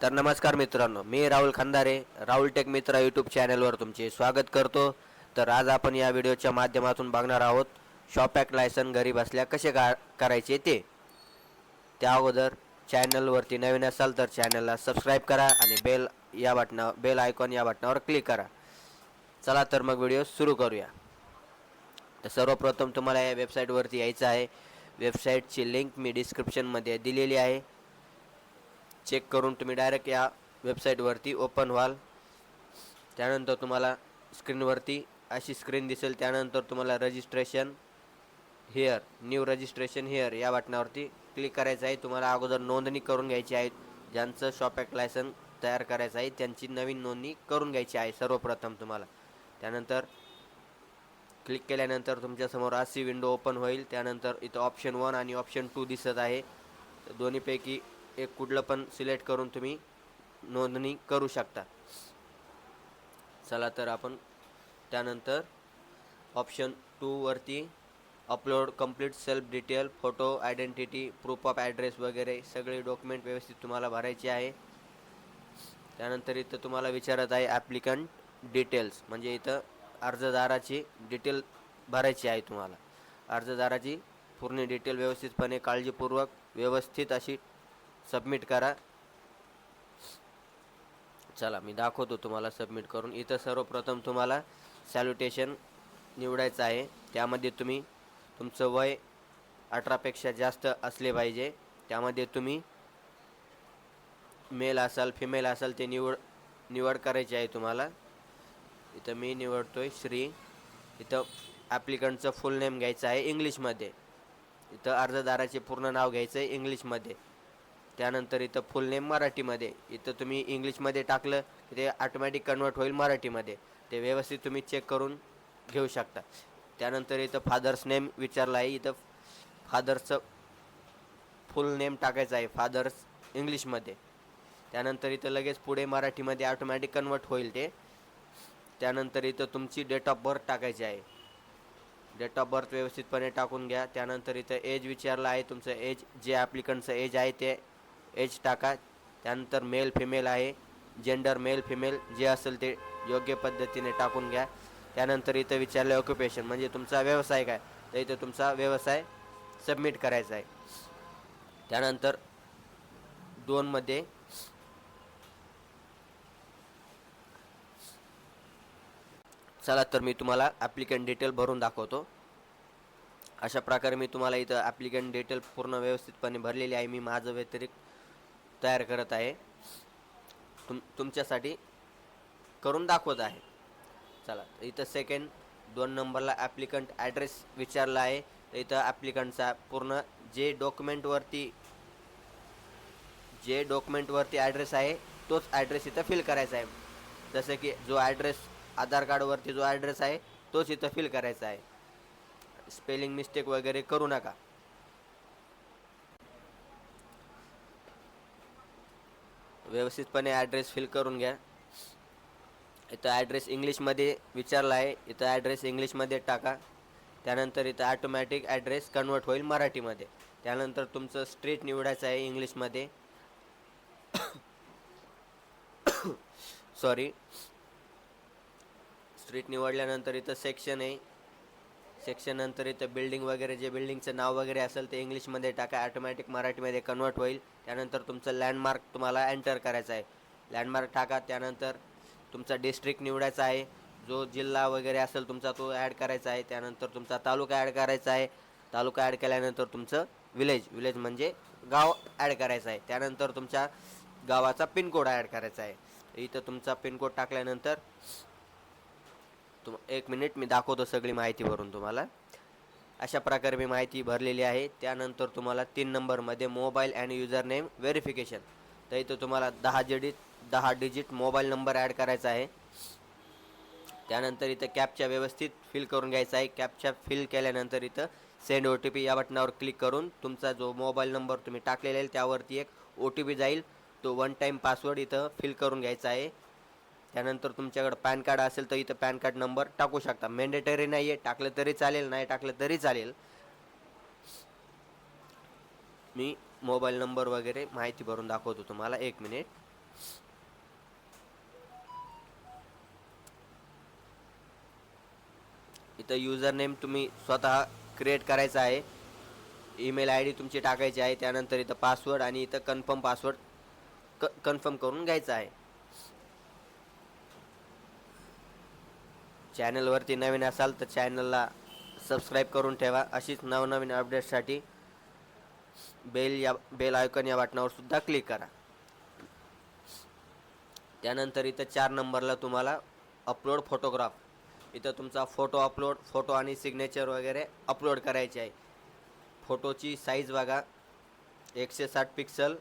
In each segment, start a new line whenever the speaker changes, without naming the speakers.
तर नमस्कार मित्रांनो मी राहुल खंदारे राहुल टेक मित्र यूट्यूब चॅनलवर तुमचे स्वागत करतो. तर आज आपण या व्हिडिओच्या माध्यमातून बघणार आहोत शॉपॅक लायसन घरी बसल्या कसे का करायचे ते. त्या अगोदर चॅनलवरती नवीन असाल तर चॅनलला सबस्क्राईब करा आणि बेल या बटना बेल आयकॉन या बटनावर क्लिक करा. चला तर मग व्हिडिओ सुरू करूया. तर सर्वप्रथम तुम्हाला या वेबसाईटवरती यायचं आहे. वेबसाईटची लिंक मी डिस्क्रिप्शनमध्ये दिलेली आहे. चेक करून तुम्ही डायरेक्ट या वेबसाईटवरती ओपन व्हाल. त्यानंतर तुम्हाला स्क्रीनवरती अशी स्क्रीन दिसेल. त्यानंतर तुम्हाला registration here new registration here या बटनावरती क्लिक करायचं आहे. तुम्हाला अगोदर नोंदणी करून घ्यायची आहे. ज्यांचं शॉप ॲक्ट लायसन तयार करायचं आहे त्यांची नवीन नोंदणी करून घ्यायची आहे सर्वप्रथम तुम्हाला. त्यानंतर क्लिक केल्यानंतर तुमच्यासमोर अशी विंडो ओपन होईल. त्यानंतर इथं ऑप्शन वन आणि ऑप्शन टू दिसत आहे. दोन्हीपैकी एक कुठलं पण सिलेक्ट करून तुम्ही नोंदणी करू शकता. चला तर आपण त्यानंतर option टूवरती upload complete self detail photo identity proof of address वगैरे सगळे डॉक्युमेंट व्यवस्थित तुम्हाला भरायचे आहे. त्यानंतर इथं तुम्हाला विचारत आहे ॲप्लिकंट डिटेल्स म्हणजे इथं अर्जदाराची डिटेल भरायची आहे तुम्हाला. अर्जदाराची पूर्ण डिटेल व्यवस्थितपणे काळजीपूर्वक व्यवस्थित अशी सबमिट करा. चला मी दाखवतो तुम्हाला सबमिट करून. इथं सर्वप्रथम तुम्हाला सॅल्युटेशन निवडायचं आहे. त्यामध्ये तुम्ही तुमचं वय अठरापेक्षा जास्त असले पाहिजे. त्यामध्ये तुम्ही मेल असाल फिमेल असाल ते निवड निवड करायची आहे तुम्हाला. इथं मी निवडतो आहे श्री. इथं ॲप्लिकंटचं फुल नेम घ्यायचं आहे इंग्लिशमध्ये. इथं अर्जदाराचे पूर्ण नाव घ्यायचं आहे इंग्लिशमध्ये. त्यानंतर इथं फुल नेम मराठीमध्ये. इथं तुम्ही इंग्लिशमध्ये टाकलं ते ऑटोमॅटिक कन्वर्ट होईल मराठीमध्ये. ते व्यवस्थित तुम्ही चेक करून घेऊ शकता. त्यानंतर इथं फादर्स नेम विचारलं आहे. इथं फादर्सचं फुल नेम टाकायचं आहे फादर्स इंग्लिशमध्ये. त्यानंतर इथं लगेच पुढे मराठीमध्ये ऑटोमॅटिक कन्वर्ट होईल ते. त्यानंतर इथं तुमची डेट ऑफ बर्थ टाकायची आहे. डेट ऑफ बर्थ व्यवस्थितपणे टाकून घ्या. त्यानंतर इथं एज विचारलं आहे. तुमचं एज जे ॲप्लिकंटचं एज आहे ते एज टाका. त्यानंतर मेल फिमेल आहे. जेंडर मेल फिमेल जे असेल ते योग्य पद्धतीने टाकून घ्या. त्यानंतर इथं विचारलं ऑक्युपेशन म्हणजे तुमचा व्यवसाय काय? तर इथं तुमचा व्यवसाय सबमिट करायचा आहे. त्यानंतर दोनमध्ये चला तर मी तुम्हाला ॲप्लिकंट डिटेल भरून दाखवतो. अशा प्रकारे मी तुम्हाला इथं ॲप्लिकंट डिटेल पूर्ण व्यवस्थितपणे भरलेली आहे. मी माझं व्यतिरिक्त तयार करत आहे. तुम तुमच्यासाठी करून दाखवत आहे. चला इथं सेकंड दोन नंबरला ॲप्लिकंट ॲड्रेस विचारला आहे. तर इथं ॲप्लिकंटचा पूर्ण जे डॉक्युमेंटवरती जे डॉक्युमेंटवरती ॲड्रेस आहे तोच ॲड्रेस इथं फिल करायचा आहे. जसं की जो ॲड्रेस आधार कार्डवरती जो ॲड्रेस आहे तोच इथं फिल करायचा आहे. स्पेलिंग मिस्टेक वगैरे करू नका. व्यवस्थितपणे ॲड्रेस फिल करून घ्या. इथं ॲड्रेस इंग्लिशमध्ये विचारला आहे. इथं ॲड्रेस इंग्लिशमध्ये टाका. त्यानंतर इथं ॲटोमॅटिक ॲड्रेस कन्वर्ट होईल मराठीमध्ये. त्यानंतर तुमचं स्ट्रीट निवडायचं आहे इंग्लिशमध्ये. सॉरी स्ट्रीट निवडल्यानंतर इथं सेक्शन आहे. सेक्शन नंतर इथं बिल्डिंग वगैरे जे बिल्डिंगचं नाव वगैरे असेल ते इंग्लिशमध्ये टाका ॲटोमॅटिक मराठीमध्ये कन्वर्ट होईल. त्यानंतर तुमचं लँडमार्क तुम्हाला एंटर करायचं आहे. लँडमार्क टाका त्यानंतर तुमचा डिस्ट्रिक्ट निवडायचा आहे. जो जिल्हा वगैरे असेल तुमचा तो ॲड करायचा आहे. त्यानंतर तुमचा तालुका ॲड करायचा आहे. तालुका ॲड केल्यानंतर तुमचं विलेज विलेज म्हणजे गाव ॲड करायचं आहे. त्यानंतर तुमच्या गावाचा पिनकोड ॲड करायचा आहे. इथं तुमचा पिनकोड टाकल्यानंतर तुम एक मिनिट मी दाखवतो सगळी माहिती भरून तुम्हाला. अशा प्रकारे मी माहिती भरलेली आहे. त्यानंतर तुम्हाला तीन नंबरमध्ये mobile and user name verification तर इथं तुम्हाला दहा डिजिट दहा डिजिट मोबाईल नंबर ॲड करायचा आहे. त्यानंतर इथं कॅपच्या व्यवस्थित फिल करून घ्यायचा आहे. कॅपच्या फिल केल्यानंतर इथं सेंड ओ टी पी या बटनावर क्लिक करून तुमचा जो मोबाईल नंबर तुम्ही टाकलेला आहे त्यावरती एक ओ टी पी जाईल. तो वन टाईम पासवर्ड इथं फिल करून घ्यायचा आहे. त्यानंतर तुमच्याकडं पॅन कार्ड असेल तर इथं पॅन कार्ड नंबर टाकू शकता. मेंडेटरी नाही आहे टाकलं तरी चालेल नाही टाकलं तरी चालेल. मी मोबाईल नंबर वगैरे माहिती भरून दाखवतो तुम्हाला. एक मिनिट. इथं युजर नेम तुम्ही स्वतः क्रिएट करायचा आहे. ईमेल आय डी तुमची टाकायची आहे. त्यानंतर इथं पासवर्ड आणि इथं कन्फर्म पासवर्ड क कन्फर्म करून घ्यायचा आहे. चॅनलवरती नवीन असाल तर चॅनलला सबस्क्राईब करून ठेवा. अशीच नवनवीन अपडेट्ससाठी बेल या बेल आयकॉन या बटनावर सुद्धा क्लिक करा. त्यानंतर इथं चार नंबरला तुम्हाला अपलोड फोटोग्राफ. इथं तुमचा फोटो अपलोड फोटो आणि सिग्नेचर वगैरे अपलोड करायचे आहे. फोटोची साईज बघा. एकशे साठ पिक्सल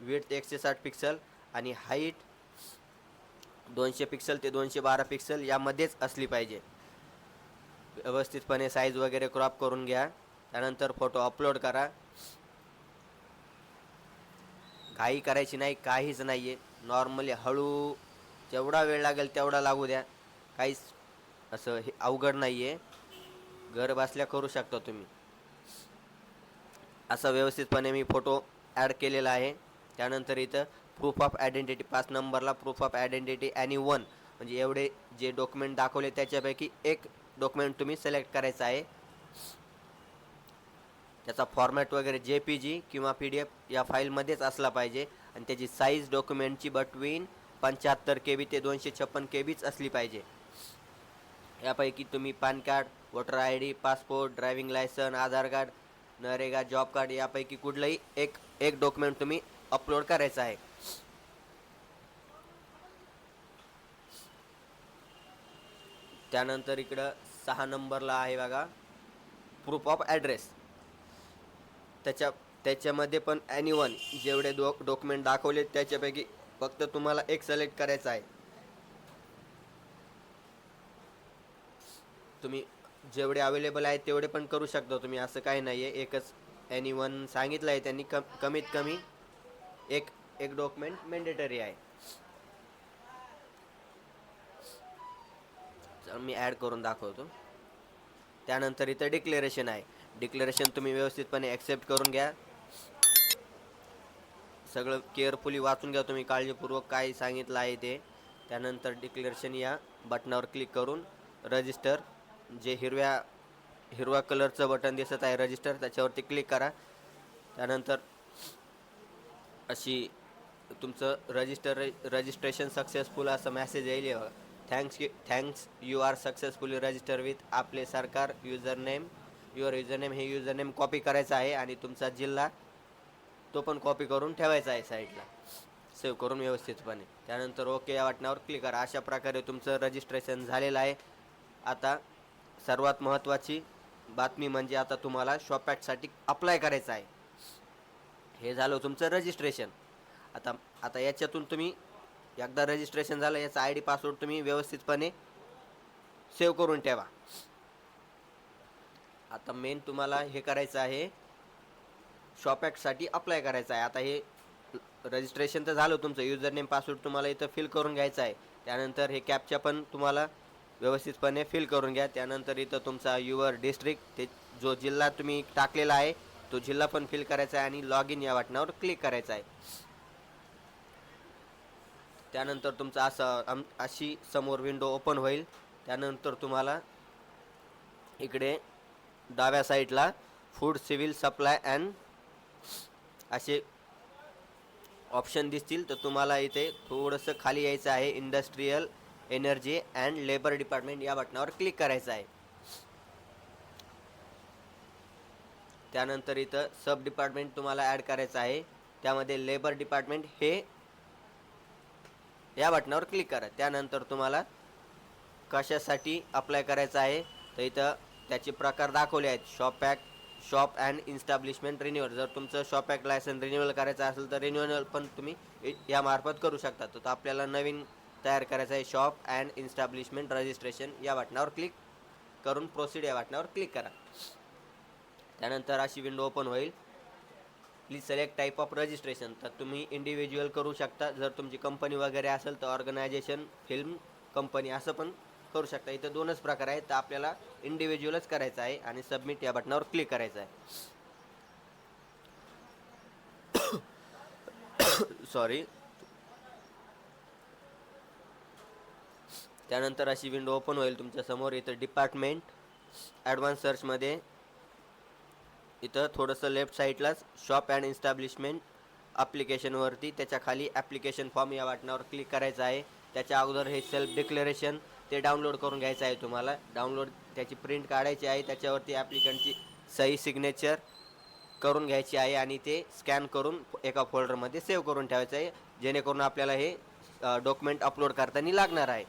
विड्थ एकशे साठ पिक्सल आणि हाईट दोनशे पिक्सल ते दोनशे बारा पिक्सल यामध्येच असली पाहिजे. व्यवस्थितपणे साईज वगैरे क्रॉप करून घ्या. त्यानंतर फोटो अपलोड करा. घाई करायची नाही काहीच नाही आहे नॉर्मली हळू जेवढा वेळ लागेल तेवढा लागू द्या. काहीच असं हे अवघड नाही आहे घर बसल्या करू शकता तुम्ही. असं व्यवस्थितपणे मी फोटो ॲड केलेला आहे. त्यानंतर इथं प्रूफ ऑफ आयडेंटिटी पाच नंबरला प्रूफ ऑफ आयडेंटिटी आणि वन म्हणजे एवढे जे डॉक्युमेंट दाखवले त्याच्यापैकी एक डॉक्युमेंट तुम्ही सिलेक्ट करायचं आहे. त्याचा फॉर्मॅट वगैरे जे पी जी किंवा पी डी एफ या फाईलमध्येच असला पाहिजे. आणि त्याची साईज डॉक्युमेंटची बटवीन पंच्याहत्तर के बी ते दोनशे छप्पन के बीच असली पाहिजे. यापैकी तुम्ही PAN card voter I D passport driving licence Aadhaar card NREGA job card यापैकी कुठलंही एक एक डॉक्युमेंट तुम्ही अपलोड करायचं आहे. त्यानंतर इकडं सहा नंबरला आहे बघा. प्रूफ ऑफ ॲड्रेस त्याच्या त्याच्यामध्ये पण ॲनी वन जेवढे डॉ डॉक्युमेंट दाखवले त्याच्यापैकी फक्त तुम्हाला एक सिलेक्ट करायचं आहे. तुम्ही जेवढे अवेलेबल आहेत तेवढे पण करू शकता तुम्ही. असं काही नाही आहे एकच ॲनिवन वन सांगितलं आहे त्यांनी. कम कमीत कमी एक एक डॉक्युमेंट मेंडेटरी आहे. मी ॲड करून दाखवतो. त्यानंतर इथं डिक्लेरेशन आहे. डिक्लेरेशन तुम्ही व्यवस्थितपणे ॲक्सेप्ट करून घ्या. सगळं केअरफुली वाचून घ्या तुम्ही काळजीपूर्वक काय सांगितलं आहे ते. त्यानंतर डिक्लेरेशन या बटनावर क्लिक करून रजिस्टर जे हिरव्या हिरव्या कलरचं बटन दिसत आहे रजिस्टर त्याच्यावरती क्लिक करा. त्यानंतर अशी तुमचं रजिस्टर रजिस्ट्रेशन सक्सेसफुल असं मॅसेज येईल बघा. Thanks you thanks you are successfully register with Aaple Sarkar user name your user name हे युजर नेम कॉपी करायचं आहे आणि तुमचा जिल्हा तो पण कॉपी करून ठेवायचा आहे साईडला सेव्ह करून व्यवस्थितपणे. त्यानंतर ओके या वाटण्यावर क्लिक करा. अशा प्रकारे तुमचं रजिस्ट्रेशन झालेलं आहे. आता सर्वात महत्त्वाची बातमी म्हणजे आता तुम्हाला शॉपॅटसाठी अप्लाय करायचं आहे. हे झालं तुमचं रजिस्ट्रेशन आता आता याच्यातून तुम्ही एकदा रजिस्ट्रेशन झालं याचा आय डी पासवर्ड तुम्ही व्यवस्थितपणे सेव्ह करून ठेवा. आता मेन तुम्हाला हे करायचं आहे. शॉपॅक्टसाठी अप्लाय करायचं आहे. आता हे रजिस्ट्रेशन तर झालं तुमचं. युजर नेम पासवर्ड तुम्हाला इथं फिल करून घ्यायचं आहे. त्यानंतर हे कॅपच्या पण तुम्हाला व्यवस्थितपणे फिल करून घ्या. त्यानंतर इथं तुमचा युअर डिस्ट्रिक्ट ते जो जिल्हा तुम्ही टाकलेला आहे तो जिल्हा पण फिल करायचा आहे आणि लॉग इन या बटनावर क्लिक करायचं आहे. त्यानंतर तुमचा असं आम अशी समोर विंडो ओपन होईल. त्यानंतर तुम्हाला इकडे डाव्या साईडला फूड सिव्हिल सप्लाय अँड असे ऑप्शन दिसतील. तर तुम्हाला इथे थोडंसं खाली यायचं आहे. Industrial energy and labour department या बटनावर क्लिक करायचं आहे. त्यानंतर इथं सब डिपार्टमेंट तुम्हाला ॲड करायचं आहे. त्यामध्ये लेबर डिपार्टमेंट हे या बटनावर क्लिक करा. त्यानंतर तुम्हाला कशासाठी अप्लाय करायचं आहे तर इथं त्याचे प्रकार दाखवले आहेत. Shop pack shop and establishment renewal जर तुमचं शॉप पॅक लायसन रिन्युअल करायचं असेल तर रिन्युअल पण तुम्ही यामार्फत करू शकता. तर आपल्याला नवीन तयार करायचं आहे शॉप अँड इन्स्टॅब्लिशमेंट रजिस्ट्रेशन या बटनावर क्लिक करून प्रोसीड या बटनावर क्लिक करा. त्यानंतर अशी विंडो ओपन होईल. Please select type of registration तर तुम्ही इंडिव्हिज्युअल करू शकता. जर तुमची कंपनी वगैरे असेल तर ऑर्गनायझेशन फिल्म कंपनी असं पण करू शकता. इथं दोनच प्रकार आहेत. तर आपल्याला इंडिव्हिज्युअलच करायचं आहे आणि सबमिट या बटनावर क्लिक करायचं आहे. सॉरी त्यानंतर अशी विंडो ओपन होईल तुमच्यासमोर. इथं डिपार्टमेंट ॲडव्हान्स सर्चमध्ये इथं थोडंसं लेफ्ट साईडलाच शॉप अँड इस्टॅब्लिशमेंट ॲप्लिकेशनवरती त्याच्याखाली ॲप्लिकेशन फॉर्म या बटनावर क्लिक करायचं आहे. त्याच्या अगोदर हे सेल्फ डिक्लेरेशन ते डाउनलोड करून घ्यायचं आहे तुम्हाला. डाउनलोड त्याची प्रिंट काढायची आहे त्याच्यावरती ॲप्लिकंटची सही सिग्नेचर करून घ्यायची आहे आणि ते स्कॅन करून एका फोल्डरमध्ये सेव्ह करून ठेवायचं आहे. जेणेकरून आपल्याला हे डॉक्युमेंट अपलोड करताना लागणार आहे.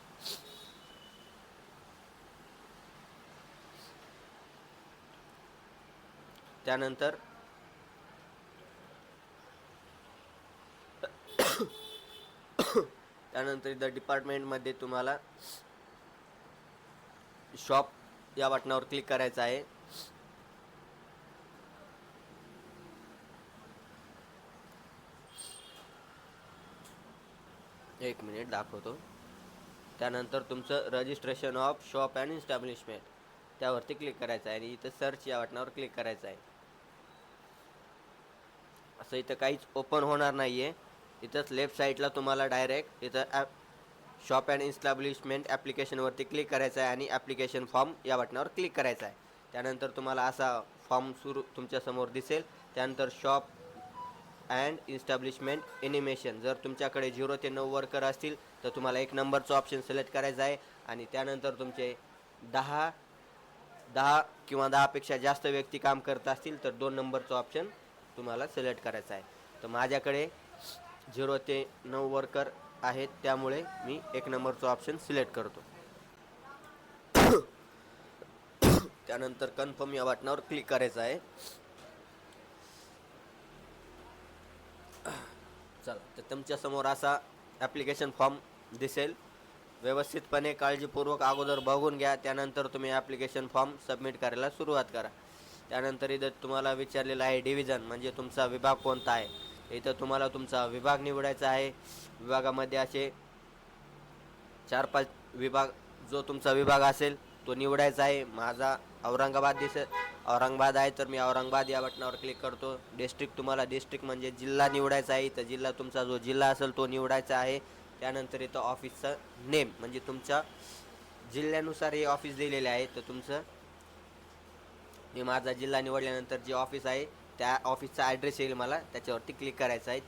त्यानंतर त्यानंतर इथं डिपार्टमेंटमध्ये तुम्हाला शॉप या बटनावर क्लिक करायचं आहे. एक मिनिट दाखवतो. त्यानंतर तुमचं registration of shop and establishment त्यावरती क्लिक करायचं आहे आणि इथं सर्च या बटनावर क्लिक करायचं आहे. असं इथं काहीच ओपन होणार नाही आहे इथंच लेफ्ट साईडला तुम्हाला डायरेक्ट इथं ॲप शॉप अँड इन्स्टॅब्लिशमेंट ॲप्लिकेशनवरती क्लिक करायचं आहे आणि ॲप्लिकेशन फॉर्म या बटनावर क्लिक करायचं आहे त्यानंतर तुम्हाला असा फॉर्म सुरू तुमच्यासमोर दिसेल. त्यानंतर शॉप अँड इन्स्टॅब्लिशमेंट एनिमेशन जर तुमच्याकडे झिरो ते नऊ वर्कर असतील तर तुम्हाला एक नंबरचं ऑप्शन सिलेक्ट करायचं आहे. आणि त्यानंतर तुमचे दहा दहा किंवा दहापेक्षा जास्त व्यक्ती काम करत असतील तर दोन नंबरचं ऑप्शन तुम्हाला सिलेक्ट करायचं आहे. तर माझ्याकडे झिरो ते नऊ वर्कर आहेत त्यामुळे मी एक नंबरचं ऑप्शन सिलेक्ट करतो. त्यानंतर कन्फर्म या बटनावर क्लिक करायचं आहे. चला तर तुमच्यासमोर असा ॲप्लिकेशन फॉर्म दिसेल. व्यवस्थितपणे काळजीपूर्वक अगोदर बघून घ्या त्यानंतर तुम्ही ॲप्लिकेशन फॉर्म सबमिट करायला सुरुवात करा. त्यानंतर इथं तुम्हाला विचारलेलं आहे डिव्हिजन म्हणजे तुमचा विभाग कोणता आहे? इथं तुम्हाला तुमचा विभाग निवडायचा आहे. विभागामध्ये असे चार पाच विभाग जो तुमचा विभाग असेल तो निवडायचा आहे. माझा औरंगाबाद दिस औरंगाबाद आहे तर मी औरंगाबाद या बटनावर क्लिक करतो. डिस्ट्रिक्ट तुम्हाला डिस्ट्रिक्ट म्हणजे जिल्हा निवडायचा आहे. तर जिल्हा तुमचा जो जिल्हा असेल तो निवडायचा आहे. त्यानंतर इथं ऑफिसचं नेम म्हणजे तुमच्या जिल्ह्यानुसार हे ऑफिस दिलेले आहे. तर तुमचं मी माझा जिल्हा निवडल्यानंतर जे ऑफिस आहे त्या ऑफिसचा ॲड्रेस येईल मला. त्याच्यावरती क्लिक करायचं आहे.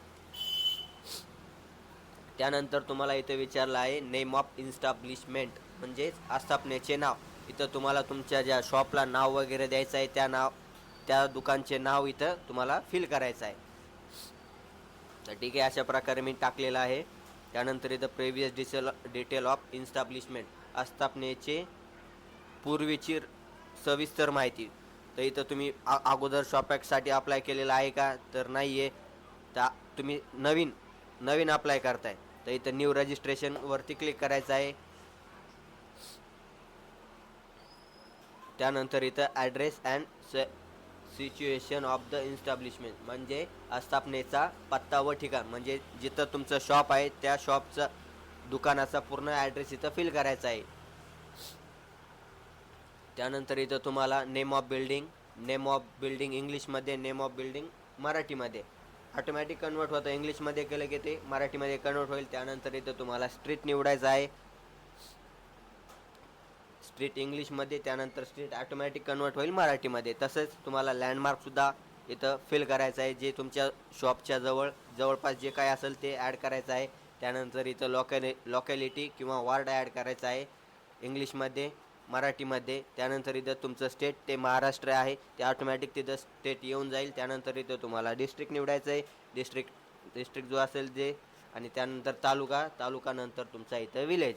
त्यानंतर तुम्हाला इथं विचारलं आहे नेम ऑफ इन्स्टाब्लिशमेंट म्हणजेच आस्थापनेचे नाव. इथं तुम्हाला तुमच्या ज्या शॉपला नाव वगैरे द्यायचं आहे त्या नाव त्या दुकानचे नाव इथं तुम्हाला फिल करायचं आहे. तर ठीक आहे अशा प्रकारे मी टाकलेलं आहे. त्यानंतर इथं प्रेवियस डिसेल डिटेल ऑफ इन्स्टाब्लिशमेंट आस्थापनेचे पूर्वीची सविस्तर माहिती. तर इथं तुम्ही अगोदर शॉपॅकसाठी अप्लाय केलेलं आहे का? तर नाही आहे तर तुम्ही नवीन नवीन अप्लाय करताय. तर इथं न्यू रजिस्ट्रेशनवरती क्लिक करायचं आहे. त्यानंतर इथं ॲड्रेस अँड स सिच्युएशन ऑफ द इन्स्टॅब्लिशमेंट म्हणजे आस्थापनेचा पत्ता व ठिकाण. म्हणजे जिथं तुमचं शॉप आहे त्या शॉपचं दुकानाचा पूर्ण ॲड्रेस इथं फिल करायचा आहे. त्यानंतर इथं तुम्हाला name of building name of building इंग्लिशमध्ये नेम ऑफ बिल्डिंग मराठीमध्ये. ऑटोमॅटिक कन्वर्ट होतं. इंग्लिशमध्ये केलं की ते मराठीमध्ये कन्वर्ट होईल. त्यानंतर इथं तुम्हाला स्ट्रीट निवडायचं आहे. स्ट्रीट इंग्लिशमध्ये त्यानंतर स्ट्रीट ऑटोमॅटिक कन्वर्ट होईल मराठीमध्ये. तसंच तुम्हाला लँडमार्कसुद्धा इथं फिल करायचं आहे. जे तुमच्या शॉपच्या जवळ जवळपास जे काय असेल ते ॲड करायचं आहे. त्यानंतर इथं लॉकॅलि लॉकॅलिटी किंवा वार्ड ॲड करायचं आहे. इंग्लिशमध्ये मराठीमध्ये. त्यानंतर इथं तुमचं स्टेट ते महाराष्ट्र आहे. ते ऑटोमॅटिक तिथं स्टेट येऊन जाईल. त्यानंतर इथं तुम्हाला डिस्ट्रिक्ट निवडायचं आहे. डिस्ट्रिक्ट डिस्ट्रिक्ट जो असेल जे आणि त्यानंतर तालुका तालुकानंतर तुमचा इथं विलेज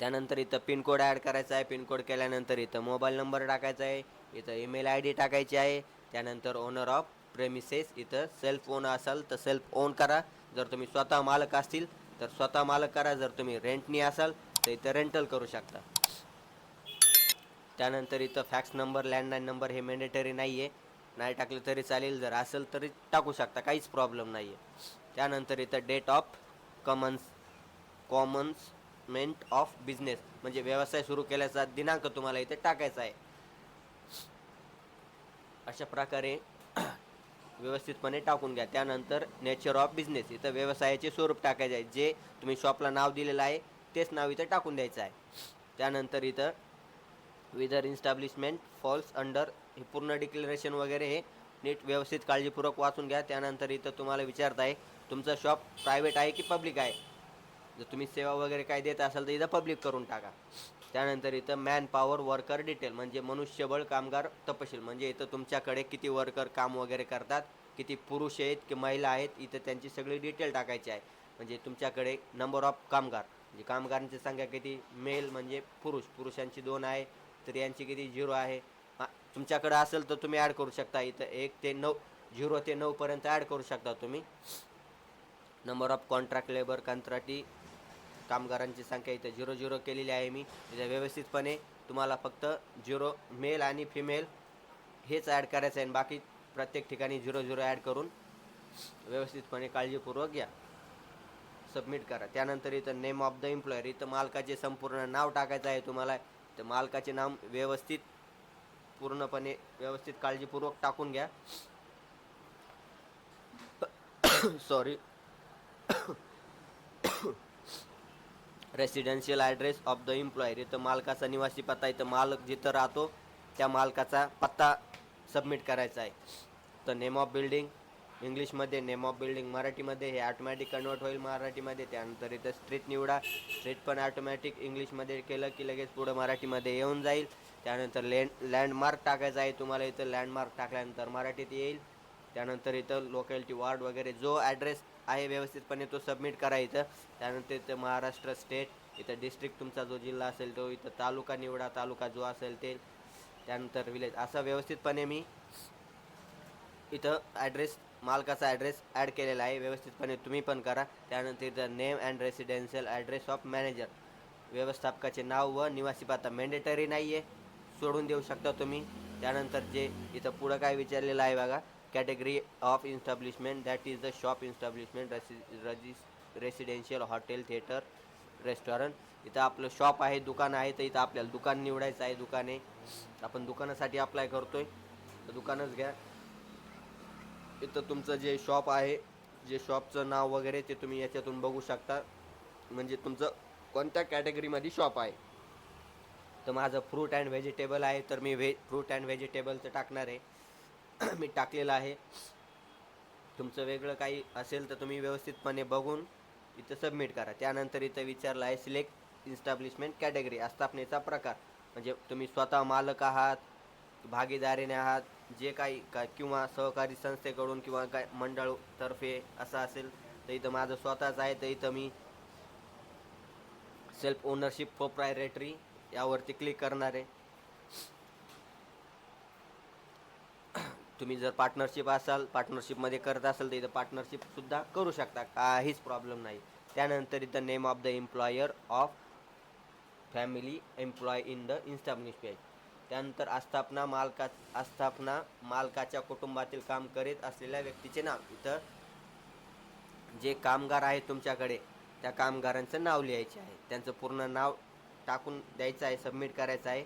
त्यानंतर इथं पिनकोड ॲड करायचा आहे. पिनकोड केल्यानंतर इथं मोबाईल नंबर टाकायचा आहे. इथं ईमेल आय डी टाकायची आहे. त्यानंतर ओनर ऑफ प्रेमिसेस इथं सेल्फ ओन असाल तर सेल्फ ओन करा. जर तुम्ही स्वतः मालक असतील तर स्वतः मालक करा. जर तुम्ही रेंटनी असाल तर इथं रेंटल करू शकता. त्यानंतर इथं फॅक्स नंबर लँडलाईन नंबर हे मॅन्डेटरी नाही आहे नाही टाकलं तरी चालेल. जर असेल तरी टाकू शकता. काहीच प्रॉब्लेम नाही आहे त्यानंतर इथं date of commons commencement of business म्हणजे व्यवसाय सुरू केल्याचा दिनांक तुम्हाला इथे टाकायचा आहे. अशा प्रकारे व्यवस्थितपणे टाकून घ्या. त्यानंतर नेचर ऑफ बिझनेस इथं व्यवसायाचे स्वरूप टाकायचे आहे. जे तुम्ही शॉपला नाव दिलेलं आहे तेच नाव इथं टाकून द्यायचं आहे. त्यानंतर इथं विदर इन्स्टॅब्लिशमेंट फॉल्स अंडर हे पूर्ण डिक्लेरेशन वगैरे हे नीट व्यवस्थित काळजीपूर्वक वाचून घ्या. त्यानंतर इथं तुम्हाला विचारत आहे तुमचं शॉप प्रायव्हेट आहे की पब्लिक आहे? जर तुम्ही सेवा वगैरे काय देत असाल तर इथं पब्लिक करून टाका. त्यानंतर इथं मॅन पॉवर वर्कर डिटेल म्हणजे मनुष्यबळ कामगार तपशील. म्हणजे इथं तुमच्याकडे किती वर्कर काम वगैरे करतात किती पुरुष आहेत की महिला आहेत इथं त्यांची सगळी डिटेल टाकायची आहे. म्हणजे तुमच्याकडे नंबर ऑफ कामगार. म्हणजे कामगारांची संख्या किती? मेल म्हणजे पुरुष. पुरुषांची दोन आहे स्त्रियांची किती झिरो आहे? तुमच्याकडं असेल तर तुम्ही ॲड करू शकता. इथं एक ते नऊ झिरो ते नऊपर्यंत ॲड करू शकता तुम्ही. नंबर ऑफ कॉन्ट्रॅक्ट लेबर कंत्राटी कामगारांची संख्या इथं झिरो झिरो केलेली आहे मी. इथं व्यवस्थितपणे तुम्हाला फक्त झिरो मेल आणि फिमेल हेच ॲड करायचं आहे आणि बाकी प्रत्येक ठिकाणी झिरो झिरो ॲड करून व्यवस्थितपणे काळजीपूर्वक घ्या. सबमिट करा. त्यानंतर इथं नेम ऑफ द एम्प्लॉयर इथं मालकाचे संपूर्ण नाव टाकायचं आहे तुम्हाला. तर मालकाचे नाम व्यवस्थित पूर्णपणे व्यवस्थित काळजीपूर्वक टाकून घ्या. Sorry residential address of the employer इथं मालकाचा निवासी पत्ता इथं मालक जिथं राहतो त्या मालकाचा पत्ता सबमिट करायचा आहे. तर नेम ऑफ बिल्डिंग इंग्लिशमध्ये नेम ऑफ बिल्डिंग मराठीमध्ये हे ऑटोमॅटिक कन्वर्ट होईल मराठीमध्ये. त्यानंतर इथं स्ट्रीट निवडा. स्ट्रीट पण ऑटोमॅटिक इंग्लिशमध्ये केलं की लगेच पुढं मराठीमध्ये येऊन जाईल. त्यानंतर लँड लँडमार्क टाकायचा आहे. तुम्हाला इथं लँडमार्क टाकल्यानंतर मराठीत येईल. त्यानंतर इथं लोकॅलिटी वार्ड वगैरे जो ॲड्रेस आहे व्यवस्थितपणे तो सबमिट करा इथं. त्यानंतर इथं महाराष्ट्र स्टेट इथं डिस्ट्रिक्ट तुमचा जो जिल्हा असेल तो इथं तालुका निवडा तालुका जो असेल ते. त्यानंतर विलेज असं व्यवस्थितपणे मी इथं ॲड्रेस मालकाचा ॲड्रेस ॲड केलेला आहे. व्यवस्थितपणे तुम्ही पण करा. त्यानंतर इथं name and residential address of manager व्यवस्थापकाचे नाव व निवासी पाता मॅन्डेटरी नाही आहे सोडून देऊ शकता तुम्ही. त्यानंतर जे इथं पुढं काय विचारलेलं आहे बघा. Category of establishment that is the shop establishment रेसि रजिस रेसिडेन्शियल हॉटेल थिएटर रेस्टॉरंट इथं आपलं शॉप आहे दुकान आहे तर इथं आपल्याला दुकान निवडायचं आहे दुकान आहे. आपण दुकानासाठी अप्लाय करतोय. तर दुकानच घ्या. इथं तुमचं जे शॉप आहे जे शॉपचं नाव वगैरे ते तुम्ही याच्यातून बघू शकता. म्हणजे तुमचं कोणत्या कॅटेगरीमध्ये शॉप आहे? तर माझं फ्रूट अँड व्हेजिटेबल आहे तर मी व्हे फ्रूट अँड व्हेजिटेबलचं टाकणार आहे. मी टाकलेलं आहे. तुमचं वेगळं काही असेल तर तुम्ही व्यवस्थितपणे बघून इथं सबमिट करा. त्यानंतर इथं विचारलं आहे सिलेक्ट इन्स्टॅब्लिशमेंट कॅटेगरी आस्थापनेचा प्रकार. म्हणजे तुम्ही स्वतः मालक आहात भागीदारीने आहात जे काही का किंवा सहकारी संस्थेकडून किंवा काय मंडळतर्फे असं असेल तर इथं माझं स्वतःच आहे. तर इथं मी सेल्फ ओनरशिप प्रोप्रायरेटरी यावरती क्लिक करणार आहे. तुम्ही जर पार्टनरशिप असाल पार्टनरशिपमध्ये करत असाल तर इथं पार्टनरशिपसुद्धा करू शकता. काहीच प्रॉब्लेम नाही. त्यानंतर इथं name of the employer of family employ in the establishment त्यानंतर आस्थापना मालका आस्थापना मालकाच्या कुटुंबातील काम करीत असलेल्या व्यक्तीचे नाव. इथं जे कामगार आहेत तुमच्याकडे त्या कामगारांचं नाव लिहायचे आहे. त्यांचं पूर्ण नाव टाकून द्यायचं आहे सबमिट करायचं आहे.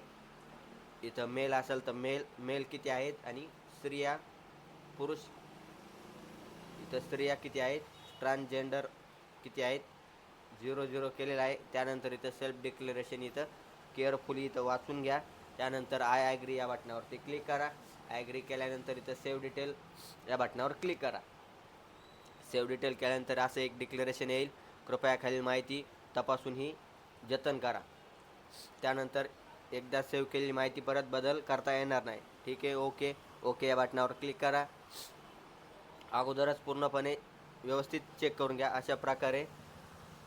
इथं मेल असेल तर मेल मेल किती आहेत आणि स्त्रिया पुरुष इथं स्त्रिया किती आहेत ट्रान्सजेंडर किती आहेत झिरो झिरो केलेलं आहे. त्यानंतर इथं सेल्फ डिक्लेरेशन इथं केअरफुली इथं वाचून घ्या. त्यानंतर आय ॲग्री या बटनावरती क्लिक करा. ॲग्री केल्यानंतर इथं सेव्ह डिटेल या बटनावर क्लिक करा. सेव्ह डिटेल केल्यानंतर असं एक डिक्लेरेशन येईल. कृपया खालील माहिती तपासून ही जतन करा. त्यानंतर एकदा सेव्ह केलेली माहिती परत बदल करता येणार नाही. ठीक आहे? ओके ओके या बटनावर क्लिक करा. अगोदरच पूर्णपणे व्यवस्थित चेक करून घ्या. अशा प्रकारे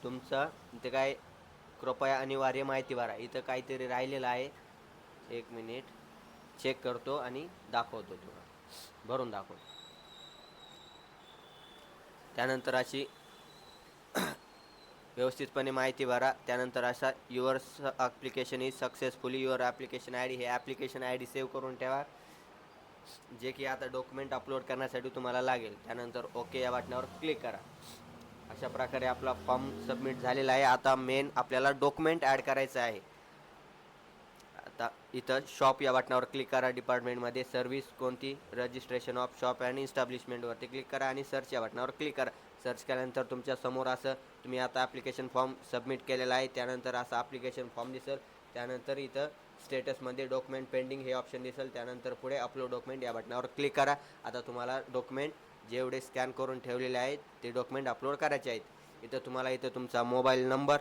तुमचं इथे काय कृपया अनिवार्य माहिती भरा. इथं काहीतरी राहिलेलं आहे. एक मिनिट. चेक करतो आणि दाखवतो तुला. भरून दाखवतो त्यानंतर अशी व्यवस्थितपणे माहिती भरा. त्यानंतर असा your application is successfully your application I D हे ॲप्लिकेशन आय डी सेव्ह करून ठेवा. जे की आता डॉक्युमेंट अपलोड करण्यासाठी तुम्हाला लागेल. त्यानंतर ओके या बटनावर क्लिक करा. अशा प्रकारे आपला फॉर्म सबमिट झालेला आहे. आता मेन आपल्याला डॉक्युमेंट ॲड करायचं आहे. आता इथं शॉप या बटनावर क्लिक करा. डिपार्टमेंटमध्ये सर्व्हिस कोणती? रजिस्ट्रेशन ऑफ शॉप अँड इस्टॅब्लिशमेंटवरती क्लिक करा आणि सर्च या बटनावर क्लिक करा. सर्च केल्यानंतर तुमच्यासमोर असं तुम्ही आता ॲप्लिकेशन फॉर्म सबमिट केलेला आहे. त्यानंतर असं ॲप्लिकेशन फॉर्म दिसेल. त्यानंतर इथं स्टेटसमध्ये डॉक्युमेंट पेंडिंग हे ऑप्शन दिसेल. त्यानंतर पुढे अपलोड डॉक्युमेंट या बटनावर क्लिक करा. आता तुम्हाला डॉक्युमेंट जेवढे स्कॅन करून ठेवलेले आहेत ते डॉक्युमेंट अपलोड करायचे आहेत. इथं तुम्हाला इथं तुमचा मोबाईल नंबर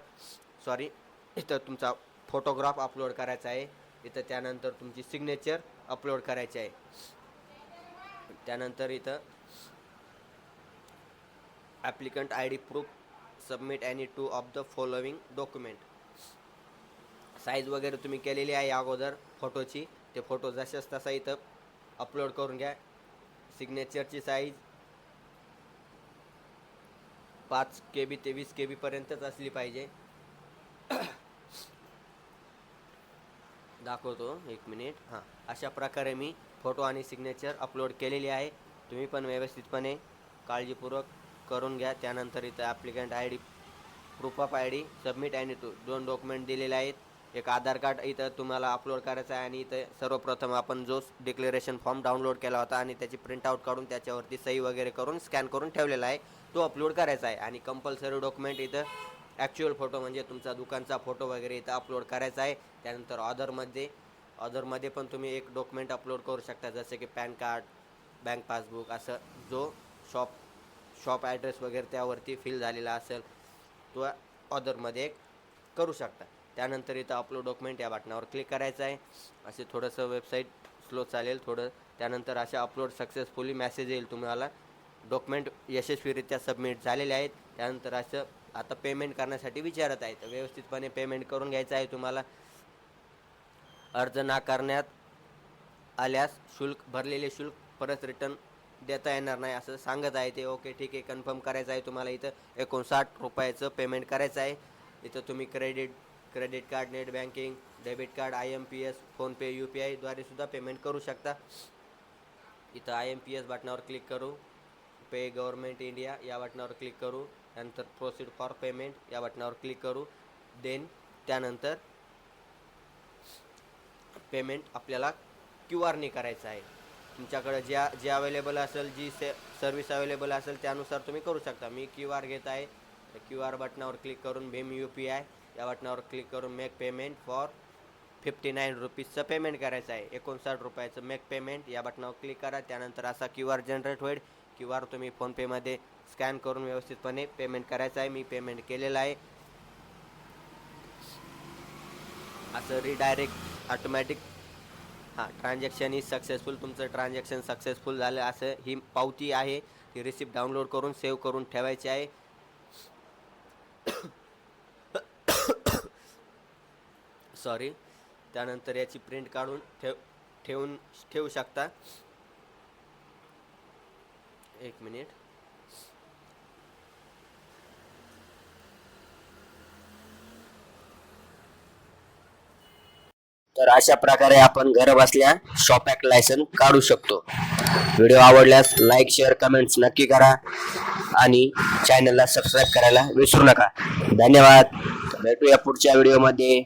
सॉरी इथं तुमचा फोटोग्राफ अपलोड करायचा आहे. इथं त्यानंतर तुमची सिग्नेचर अपलोड करायची आहे. त्यानंतर इथं applicant I D proof submit any two of the following document size वगैरे तुम्ही केलेली आहे अगोदर फोटोची ते फोटो जशाच तसा इथं अपलोड करून घ्या. सिग्नेचरची साईज पाच के बी ते वीस के बीपर्यंतच असली पाहिजे. दाखवतो एक मिनिट. हां अशा प्रकारे मी फोटो आणि सिग्नेचर अपलोड केलेली आहे. तुम्ही पण व्यवस्थितपणे काळजीपूर्वक करून घ्या. त्यानंतर इथं applicant I D proof of I D submit आणि टू दोन डॉक्युमेंट दिलेले आहेत. एक आधार कार्ड इथं तुम्हाला अपलोड करायचं आहे आणि इथं सर्वप्रथम आपण जो डिक्लेरेशन फॉर्म डाउनलोड केला होता आणि त्याची प्रिंटआउट काढून त्याच्यावरती सही वगैरे करून स्कॅन करून ठेवलेला आहे तो अपलोड करायचा आहे. आणि कंपल्सरी डॉक्युमेंट इथं ॲक्च्युअल फोटो म्हणजे तुमचा दुकानचा फोटो वगैरे इथं अपलोड करायचा आहे. त्यानंतर ऑदरमध्ये ऑदरमध्ये पण तुम्ही एक डॉक्युमेंट अपलोड करू शकता. जसे की पॅन कार्ड बँक पासबुक असं जो शॉप शॉप ॲड्रेस वगैरे त्यावरती फिल झालेला असेल तो ऑदरमध्ये एक करू शकता. त्यानंतर इथं अपलोड डॉक्युमेंट या बटनावर क्लिक करायचं आहे. असे थोडंसं वेबसाईट स्लो चालेल थोडं. त्यानंतर असे अपलोड सक्सेसफुली मॅसेज येईल तुम्हाला. डॉक्युमेंट यशस्वीरित्या सबमिट झालेले आहेत. त्यानंतर असं आता पेमेंट करण्यासाठी विचारत आहे. तर व्यवस्थितपणे पेमेंट करून घ्यायचं आहे तुम्हाला. अर्ज नाकारण्यात आल्यास शुल्क भरलेले शुल्क परत रिटर्न देता येणार नाही असं सांगत आहे ते. ओके ठीक आहे कन्फर्म करायचं आहे तुम्हाला इथं. एकोणसाठ रुपयाचं पेमेंट करायचं आहे. इथं तुम्ही credit credit card net banking debit card I M P S PhonePe U P आयद्वारे सुद्धा पेमेंट करू शकता. इथं आय एम पी एस बटनावर क्लिक करू. पे गव्हर्मेंट इंडिया या बटनावर क्लिक करू त्यानंतर प्रोसीड फॉर पेमेंट या बटनावर क्लिक करू देन त्यानंतर पेमेंट आपल्याला क्यू आरने करायचं आहे. तुमच्याकडं ज्या जे अवेलेबल असेल जी से सर्विस अवेलेबल असेल त्यानुसार तुम्ही करू शकता. मी क्यू आर घेत आहे. क्यू आर बटनावर क्लिक करून भीम यू पी आय या बटनावर क्लिक करून make payment for fifty nine रुपीजचं payment करायचं आहे. एकोणसाठ रुपयाचं मेक पेमेंट या बटनावर क्लिक करा. त्यानंतर असा क्यू आर जनरेट होईल. क्यू आर तुम्ही फोनपेमध्ये स्कॅन करून व्यवस्थितपणे पेमेंट करायचं आहे. मी पेमेंट केलेलं आहे. असं रिडायरेक्ट ऑटोमॅटिक हां ट्रान्झॅक्शन इज सक्सेसफुल तुमचं ट्रान्झॅक्शन सक्सेसफुल झालं असं ही पावती आहे. ही रिसिप्ट डाउनलोड करून सेव्ह करून ठेवायची आहे. सॉरी त्यानंतर याची प्रिंट काढून ठेव ठेवून ठेवू शकता. एक मिनिट. तर अशा प्रकारे आपण घर बसल्या शॉप ॲक्ट लायसन काढू शकतो. व्हिडिओ आवडल्यास लाईक शेअर कमेंट्स नक्की करा आणि चॅनलला सबस्क्राईब करायला विसरू नका. धन्यवाद. भेटूया पुढच्या व्हिडिओमध्ये